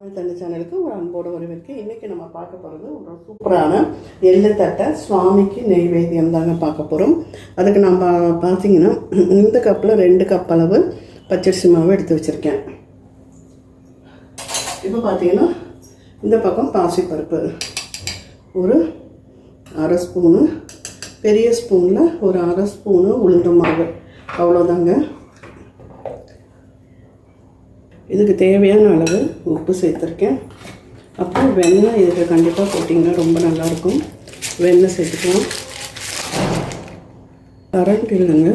தண்ணி சேனலுக்கு ஒரு அன்போடு வரவேற்கு இன்றைக்கி நம்ம பார்க்க போகிறது ஒரு சூப்பரான எள்ளு தட்டை சுவாமிக்கு நெய்வேத்தியம் தாங்க பார்க்க போகிறோம் அதுக்கு நம்ம பார்த்தீங்கன்னா இந்த கப்பில் ரெண்டு கப் அளவு பச்சரிசி மாவு எடுத்து வச்சுருக்கேன். இப்போ பார்த்தீங்கன்னா இந்த பக்கம் பாசிப்பருப்பு. ஒரு அரை ஸ்பூனு பெரிய ஸ்பூனில் ஒரு அரை ஸ்பூனு உளுந்த மாவு. அவ்வளோதாங்க இதுக்கு தேவையான அளவு உப்பு சேர்த்துருக்கேன். அப்புறம் வெண்ணெய் இதுக்கு கண்டிப்பாக போட்டிங்கன்னா ரொம்ப நல்லாயிருக்கும். வெண்ணெய் சேர்த்துக்கலாம். கரண்ட் இல்லைங்க.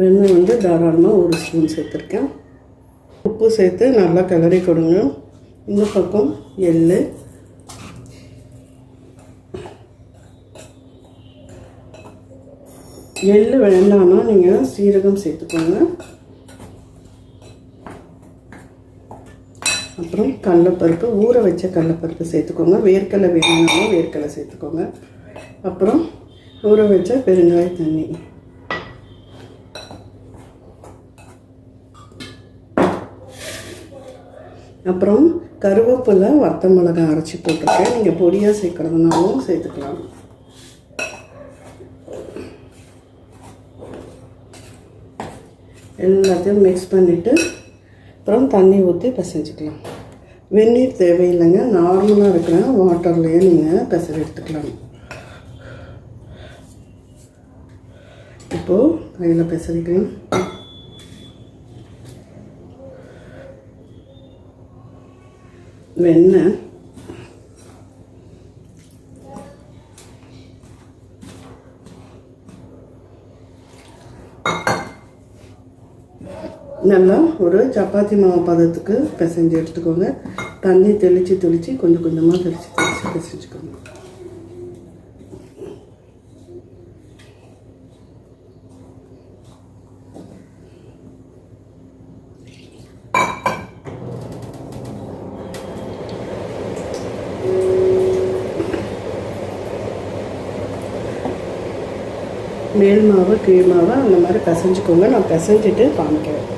வெண்ணெய் வந்து தாராளமாக ஒரு ஸ்பூன் சேர்த்துருக்கேன். உப்பு சேர்த்து நல்லா கிளறி கொடுங்க. இந்த பக்கம் எள் எள் வேண்டாம்னா நீங்கள் சீரகம் சேர்த்துக்கோங்க. அப்புறம் கடலப்பருப்பு ஊற வச்ச கடலப்பருப்பு சேர்த்துக்கோங்க. வேர்க்கடலை வேணும்னாலும் வேர்க்கடலை சேர்த்துக்கோங்க. அப்புறம் ஊற வச்ச பெருங்காய தண்ணி. அப்புறம் கருவேப்பிலை வத்த மிளகாய் அரைச்சி போட்டிருக்கேன். நீங்கள் பொடியாக சேர்க்குறதுனாலும் சேர்த்துக்கலாம். எல்லாத்தையும் மிக்ஸ் பண்ணிவிட்டு அப்புறம் தண்ணி ஊற்றி பிசைஞ்சிக்கலாம். வெந்நீர் தேவையில்லைங்க. நார்மலாக இருக்கிற வாட்டர்லேயே நீங்கள் பிசை எடுத்துக்கலாம். இப்போது கையில் பெசரிக்கலாம் வெண்ணெய் நல்லா ஒரு சப்பாத்தி மாவு பதத்துக்கு பிசைஞ்சு எடுத்துக்கோங்க. தண்ணி தெளித்து தெளித்து கொஞ்சம் கொஞ்சமாக தெளித்து தெளித்து பிசைஞ்சுக்கோங்க. மேல் மாவு கீழ் மாவு அந்த மாதிரி பிசைஞ்சுக்கோங்க. நான் பிசைஞ்சிட்டு காமிக்கிறேன்.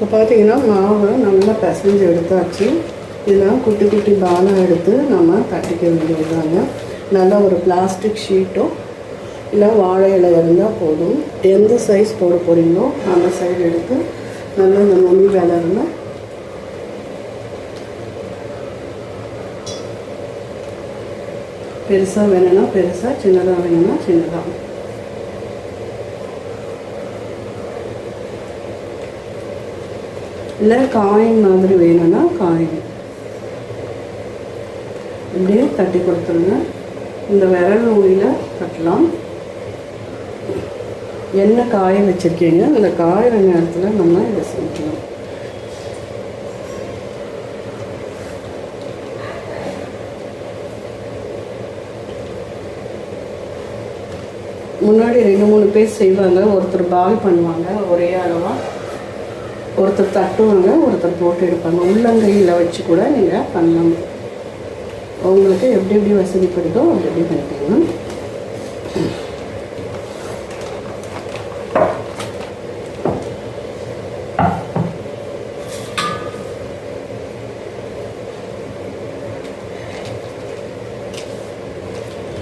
இப்போ பார்த்தீங்கன்னா மாவு நல்லா பிசைஞ்சு எடுத்தாச்சு. இதெல்லாம் குட்டி குட்டி பானம் எடுத்து நம்ம தட்டிக்க வேண்டியதுதாங்க. நல்லா ஒரு பிளாஸ்டிக் ஷீட்டோ இல்லை வாழை இலை இருந்தால் போதும். எந்த சைஸ் போட போகிறீங்களோ அந்த சைடு எடுத்து நல்லா இந்த நுனி விளர்ல பெருசாக வேணும்னா பெருசாக சின்னதாக வேணும்னா சின்னதாக இல்லை காயின் மாதிரி வேணும்னா காயின். இப்படியே தட்டி கொடுத்துருங்க. இந்த விரல் ஊழியில் தட்டலாம். என்ன காய வச்சுருக்கீங்க? அந்த காயிற நேரத்தில் நம்ம இதை செஞ்சுக்கலாம். முன்னாடி ரெண்டு மூணு பேர் செய்வாங்க. ஒருத்தர் பால் பண்ணுவாங்க ஒரே அளவாக ஒருத்தர் தட்டுவாங்க ஒருத்தர் போட்டு எடுப்பாங்க. உள்ளங்கையில் வச்சு கூட நீங்கள் பண்ணலாம். உங்களுக்கு எப்படி எப்படி வசதிப்படுதோ அப்படி எப்படி பண்ணிக்கலாம்.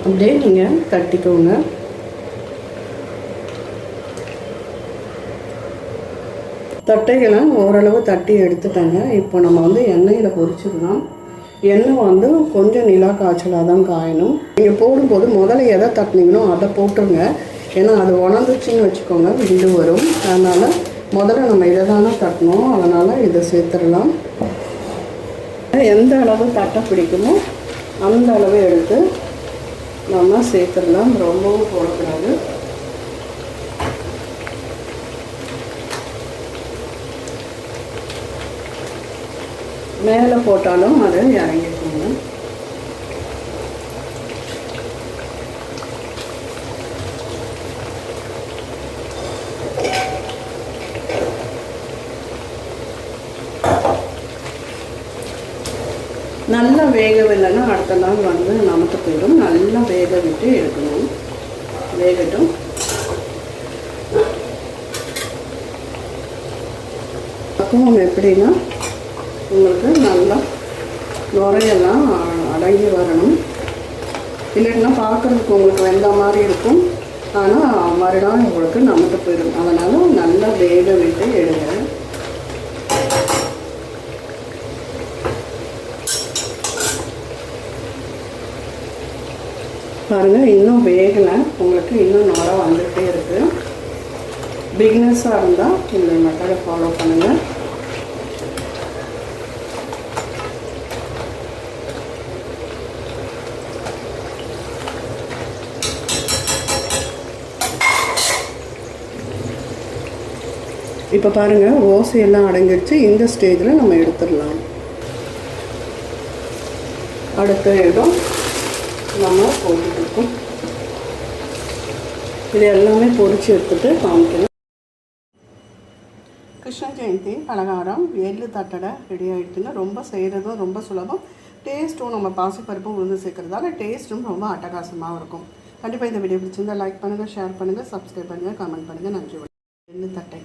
அப்படியே நீங்கள் தட்டிக்கோங்க. தட்டைகளை ஓரளவு தட்டி எடுத்துட்டாங்க. இப்போ நம்ம வந்து எண்ணெயில் பொரிச்சிடலாம். எண்ணெய் வந்து கொஞ்சம் நிலா காய்ச்சலாக தான் காயணும். நீங்கள் போடும்போது முதல்ல எதை தட்டினீங்களோ அதை போட்டுருங்க. ஏன்னா அது உணர்ந்துச்சின்னு வச்சுக்கோங்க விண்டு வரும். அதனால் முதல்ல நம்ம இதை தானே தட்டணும். அதனால் இதை சேர்த்துடலாம். எந்த அளவு தட்டை பிடிக்குமோ அந்த அளவு எடுத்து நம்ம சேர்த்துடலாம். ரொம்பவும் போடக்கூடாது. மேலே போட்டாலும் அது இறங்கிக்கோங்க. நல்லா வேகவில்லைன்னா அடுத்த நாள் வந்து நமக்கு போயிடும். நல்லா வேக விட்டு எடுக்கணும். வேகட்டும். பக்குவம் எப்படின்னா உங்களுக்கு நல்லா நுரையெல்லாம் அடங்கி வரணும். இல்லைன்னா பார்க்குறதுக்கு உங்களுக்கு வெந்த மாதிரி இருக்கும். ஆனால் மறுநாள் உங்களுக்கு நமக்கு போயிடும். அதனால் நல்லா வேக விட்டு எடுங்க. பாருங்கள் இன்னும் வேகலை. உங்களுக்கு இன்னும் நுர வந்துகிட்டே இருக்குது பிகினர்ஸாக இருந்தால் இந்த மெத்தடை ஃபாலோ பண்ணுங்கள் இப்போ பாருங்கள் ஓசையெல்லாம் அடங்கிடுச்சு. இந்த ஸ்டேஜில் நம்ம எடுத்துடலாம். அடுத்த இடம் நம்ம போட்டுட்ருக்கோம் இது எல்லாமே பொறிச்சு எடுத்துட்டு காமிக்கலாம் கிருஷ்ண ஜெயந்தி பலகாரம் எள்ளு தட்டடை ரெடி ஆகிடுச்சுங்க ரொம்ப செய்கிறதும் ரொம்ப சுலபம். டேஸ்ட்டும் நம்ம பாசிப்பருப்பும் உளுந்து சேர்க்குறதால டேஸ்ட்டும் ரொம்ப அட்டகாசமாக இருக்கும். கண்டிப்பாக இந்த வீடியோ பிடிச்சிருந்தா லைக் பண்ணுங்கள் ஷேர் பண்ணுங்கள் சப்ஸ்கிரைப் பண்ணுங்கள் கமெண்ட் பண்ணுங்கள் நன்றி எள்ளு தட்டை.